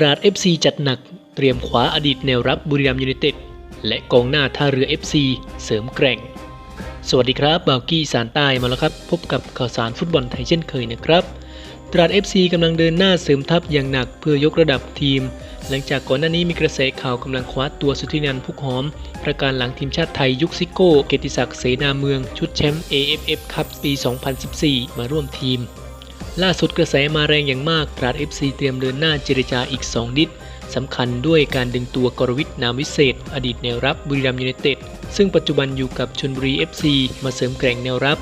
ตราด FC จัดหนัก เตรียมขวาอดีตแนวรับบุรีรัมยูไนเต็ดและกองหน้าท่าเรือ FC เสริมแกร่ง สวัสดีครับบาวกี้สารใต้มาแล้วครับ พบกับข่าวสารฟุตบอลไทยเช่นเคยนะครับ ตราด FC กำลังเดินหน้าเสริมทัพอย่างหนักเพื่อยกระดับทีม หลังจากก่อนหน้านี้มีกระแสข่าวกำลังคว้าตัวสุธินันพุกหอม ประการหลังทีมชาติไทยยุคซิโก้ เกติศักดิ์เสนาเมือง ชุดแชมป์ AFF คัพปี 2014 มาร่วมทีม ล่าสุดกระแสมาแรงอย่างมากตราด FC เตรียมเดินหน้าเจรจาอีก2ดิดสำคัญด้วยการดึงตัวกรวิทนามวิเศษ อดีตแนวรับบุรีรัมย์ยูไนเต็ดซึ่งปัจจุบันอยู่กับชนบุรี FC มาเสริมแกร่งแนวรับ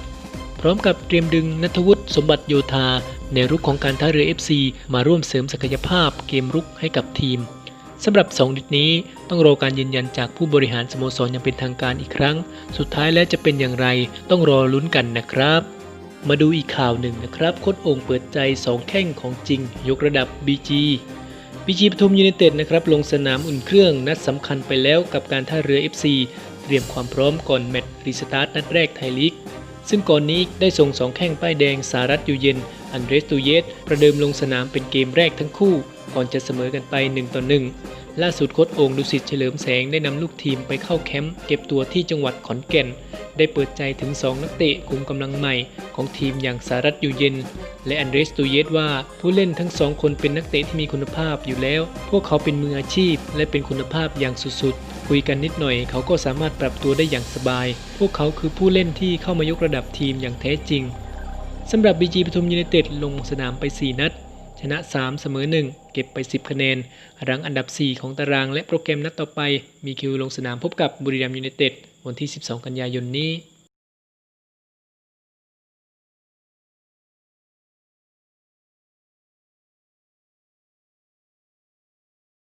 พร้อมกับเตรียมดึงนัทวุฒิสมบัติโยธา ในรุกของการท่าเรือ FC มาร่วมเสริมศักยภาพเกมรุกให้กับทีมสำหรับ2ดิดนี้ต้องรอการยืนยันจากผู้บริหารสโมสรอย่างเป็นทางการอีกครั้ง สุดท้ายแล้วจะเป็นอย่างไรต้องรอลุ้นกันนะครับ มาดูอีกข่าวหนึ่งนะครับโค้ชโองค์เปิดใจ 2 แข้งของจริง ยกระดับ BG BG ปทุมยูไนเต็ดนะครับลงสนามอุ่นเครื่องนัดสำคัญไปแล้วกับการท่าเรือ FC เตรียมความพร้อมก่อนแมตช์รีสตาร์ทนัดแรกไทยลีก ซึ่งก่อนนี้ได้ส่งสองแข้งป้ายแดงสารัตอยู่เย็น อันเดรสตูเยส ประเดิมลงสนามเป็นเกมแรกทั้งคู่ ก่อนจะเสมอกันไป1ต่อ1ล่าสุดโค้ชโองค์ดุสิตเฉลิมแสงได้นำลูกทีมไปเข้าแคมป์เก็บตัวที่จังหวัดขอนแก่น ได้เปิดใจถึง 2 นักเตะกลุ่มกำลังใหม่ของทีมอย่างสารัตอยู่เย็น และอันเดรสตูเยสว่าผู้เล่นทั้งสองคนเป็นนักเตะที่มีคุณภาพอยู่แล้ว พวกเขาเป็นมืออาชีพ และเป็นคุณภาพอย่างสุดๆ คุยกันนิดหน่อยเขาก็สามารถปรับตัวได้อย่างสบาย พวกเขาคือผู้เล่นที่เข้ามายกระดับทีมอย่างแท้จริงสำหรับ BG ปทุมยูไนเต็ดลงสนามไป 4 นัด ชนะ 3 เสมอ 1 เก็บไป 10 คะแนน รังอันดับ 4 ของตารางและโปรแกรมนัดต่อไป มีคิวลงสนามพบกับบุรีรัมย์ยูไนเต็ด วันที่ 12 กันยายนนี้